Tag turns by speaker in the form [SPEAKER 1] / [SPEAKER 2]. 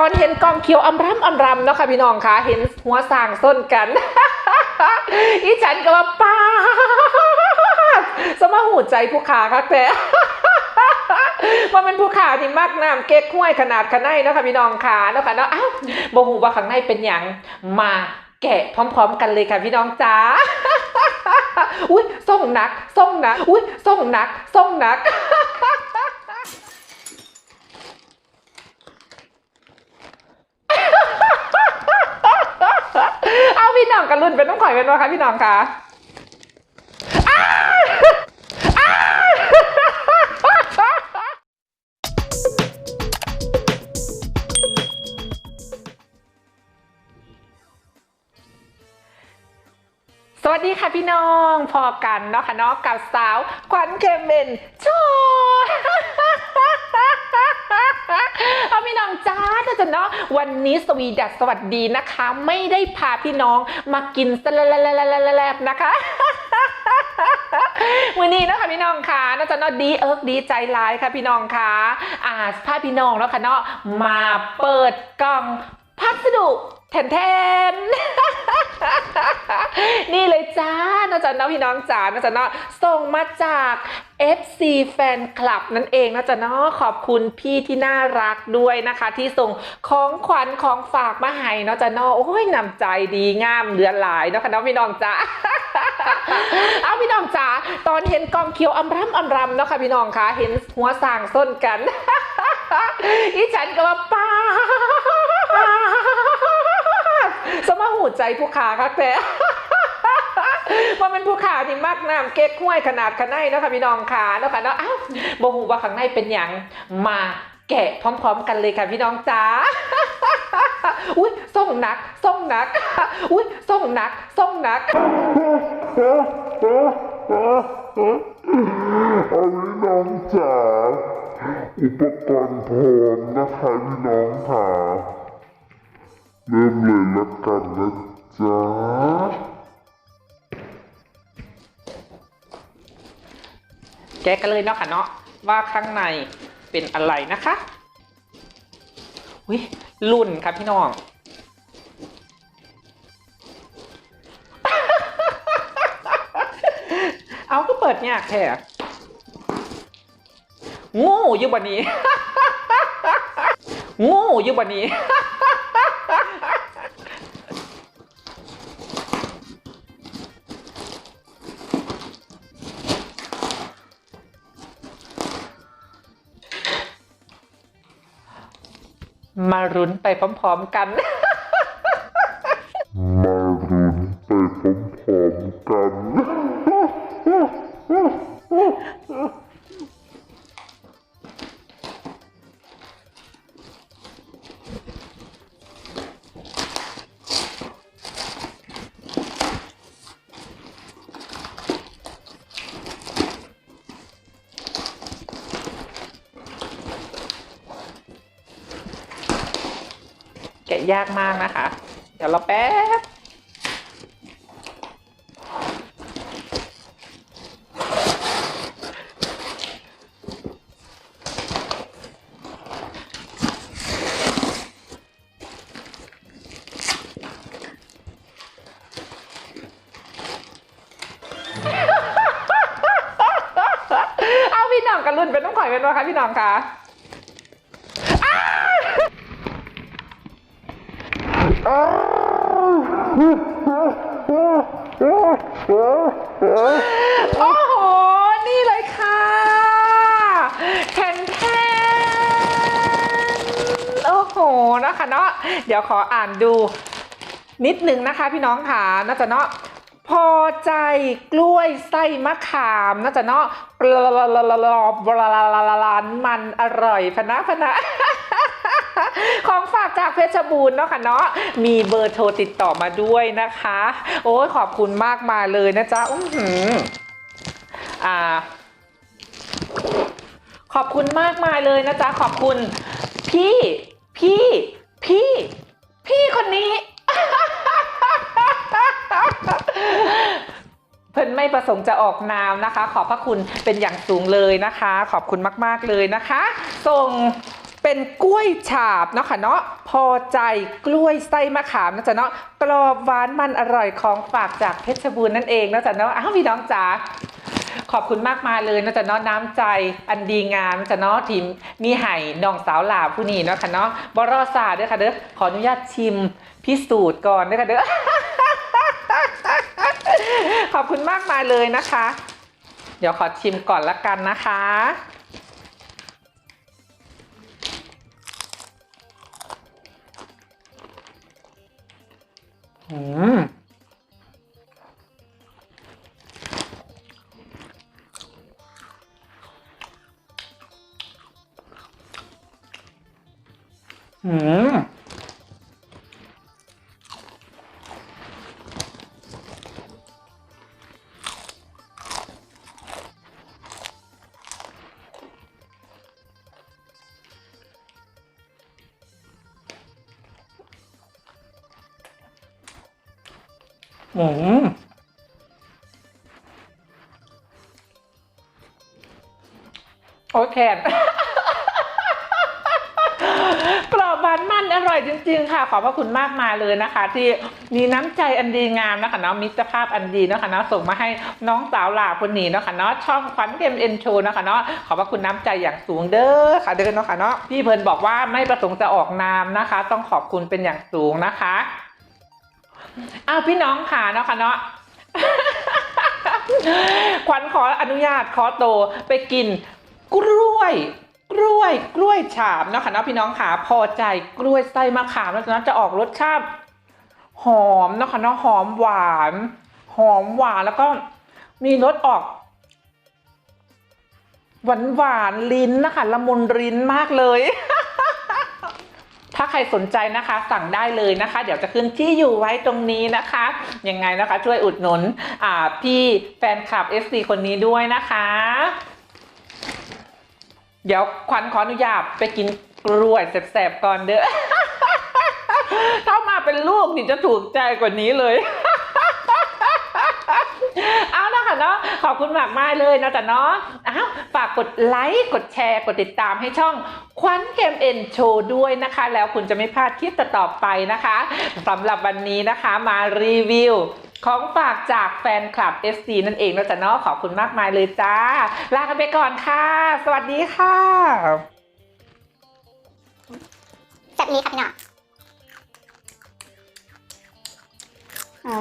[SPEAKER 1] อนเห็นกองเขียวอำรำอำรำเนาะค่ะพี่น้องคะเห็นหัวสางส้นกันอีฉันก็ว่าป้าสมาหูใจผู้ขาคักแต่ว่าเป็นผู้ขาที่มากน้ำเก๊กห้วยขนาดขนาดนะคะพี่น้องขานะค่ะเนาะอ้าวบ่หูว่าข้างในเป็นหยังมาแกะพร้อม ๆ กันเลยค่ะพี่น้องจ้าอุ้ยส่งหนักส่งหนักอุ้ยส่งหนักส่งหนัก องกันรุ่นเป็นต้องข่อยเป็นวะคะพี่น้องคะอ้าสวัสดีค่ะพี่น้องพอกันเนาะค่ะเนาะกับสาวขวัญเคมเบนโชว์เอา พี่น้องจ้าเดี๋ยวจะเนาะวันนี้สวีดัสสวัสดีนะคะ ไม่ได้พาพี่น้องมากินสลลบๆๆๆๆนะคะวันนี้นะคะพี่น้องค่ะน่าจะเนาะดีเอิร์กดีใจร้ายค่ะพี่น้องค่ะอ่าพาพี่น้องแล้วค่ะเนาะมาเปิดกล่อง พัสดุแทนแทนๆนี่เลยจ้าน่าจะเนาะพี่น้องจ๋าน่าจะเนาะส่งมาจาก FC แฟนคลับนั่นเองนะจ๊ะเนาะขอบคุณพี่ที่น่ารักด้วยนะคะ ที่ส่งของขวัญของฝากมาให้เนาะจ๊ะเนาะโอ้ยนำใจดีงามเหลือหลายเนาะค่ะเนาะพี่น้องจ๋าเอาพี่น้องจ๋าตอนเห็นกองเขียวอำรำอำรำเนาะค่ะพี่น้องคะเห็นหัวสางส้นกันอีฉันก็ว่าป้าดสมาหู ใจผู้ขาคักแต่ว่าเป็นผู้ขาที่มากน้ำเก๊กห้วยขนาดขนาดนะคะพี่น้องขาเนาะค่ะเนาะอ้าวบ่หูว่าข้างในเป็นหยังมาแกะพร้อม ๆ กันเลยค่ะพี่น้องจ้าอุ้ยส่งหนักส่งหนักอุ้ยส่งหนักส่งหนัก
[SPEAKER 2] เอาพี่น้องจ๋าอุปกรณ์พร้อมนะคะพี่น้องค่ะเริ่มเลยละกันนะ จ๊ะ
[SPEAKER 1] แกะกันเลยเนาะค่ะเนาะว่าข้างในเป็นอะไรนะคะอุ้ยรุ่นครับพี่น้องเอาก็เปิดยากแท้งูอยู่บันนี้งูอยู่บันนี้ มารุ้นไปพร้อมๆกัน
[SPEAKER 2] มารุนไปพร้อมๆกัน
[SPEAKER 1] แกะยากมากนะคะ เดี๋ยวเราแป๊บเอาพี่น้องกันรุ่นเป็นต้องข่อยเป็นวะคะพี่น้องคะ โอ้โห นี่เลยค่ะแทนแทนโอ้โหนะคะเนาะเดี๋ยวขออ่านดู นิดนึงนะคะพี่น้องค่ะน่าจะเนาะพอใจกล้วยไส้มะขามน่าจะเนาะปลาลาลาลาลาบลาลาลาลาลามันอร่อยพะนะพะนะ ของฝากจากเพชรบูรณ์เนาะค่ะเนาะมีเบอร์โทรติดต่อมาด้วยนะคะ โอ้ยขอบคุณมากมายเลยนะจ๊ะอื้อหืออ่า ขอบคุณมากมายเลยนะจ๊ะขอบคุณ พี่พี่พี่ พี่คนนี้เพิ่นไม่ประสงค์จะออกนามนะคะ ขอบพระคุณเป็นอย่างสูงเลยนะคะ ขอบคุณมาก ๆ เลยนะคะ ส่ง เป็นกล้วยฉาบเนาะค่ะเนาะพอใจกล้วยไส้มะขามนะจ๊ะเนาะกรอบหวานมันอร่อยของฝากจากเพชรบูรณ์นั่นเองนะจ๊ะเนาะอ้าวพี่น้องจ๋าขอบคุณมากมายเลยนะจ๊ะเนาะน้ำใจอันดีงามนะจ๊ะเนาะทีมมีไห่น้องสาวหลาผู้นี้เนาะค่ะเนาะบรอซาด้อค่ะเด้อขออนุญาตชิมพิสูจน์ก่อนด้อค่ะเด้อขอบคุณมากมายเลยนะคะ เดี๋ยวขอชิมก่อนละกันนะคะ อืม อืมอืมโอเคกรอบหวานมันอร่อยจริง ๆ ค่ะ ขอบพระคุณมากมาเลยนะคะ ที่มีน้ำใจอันดีงามนะคะเนาะมิตรภาพอันดีนะคะเนาะส่งมาให้น้องสาวหลาคนนี้นะคะเนาะช่องขวัญเกมเอ็นโชนะคะเนาะขอบพระคุณน้ำใจอย่างสูงเด้อค่ะเด้อเนาะค่ะเนาะพี่เพิ่นบอกว่าไม่ประสงค์จะออกนามนะคะ ต้องขอบคุณเป็นอย่างสูงนะคะ อ้าวพี่น้องค่ะเนาะค่ะเนาะขวัญขออนุญาตขอโตไปกิน กล้วย กล้วย กล้วยฉาบเนาะค่ะเนาะพี่น้องค่ะพอใจกล้วยไส้มะขามแล้วนะจะออกรสชาติหอมเนาะค่ะเนาะหอมหวาน หอมหวานแล้วก็มีรสออกหวานหวานลิ้นนะคะละมุนลิ้นมากเลย ถ้าใครสนใจนะคะสั่งได้เลยนะคะ เดี๋ยวจะขึ้นที่อยู่ไว้ตรงนี้นะคะยังไงนะคะ ช่วยอุดหนุนอ่าพี่แฟนคลับ FC คนนี้ด้วยนะคะ เดี๋ยวขวัญขออนุญาตไปกินกล้วยแสบๆก่อนเด้อถ้ามาเป็นลูกนี่จะถูกใจกว่านี้เลยเอานะคะเนาะขอบคุณมากมากเลยนะจ๊ะเนาะอ้าวฝากกดไลค์กดแชร์กดติดตามให้ช่อง ควันเกมเอ็นโชว์ด้วยนะคะ แล้วคุณจะไม่พลาดคลิปต่อไปนะคะสำหรับวันนี้นะคะมารีวิวของฝากจากแฟนคลับ SC นั่นเองนะจ๊ะเนาะขอบคุณมากมายเลยจ้า ลากันไปก่อนค่ะ สวัสดีค่ะ
[SPEAKER 3] แบบนี้ค่ะพี่น้องอ๋อ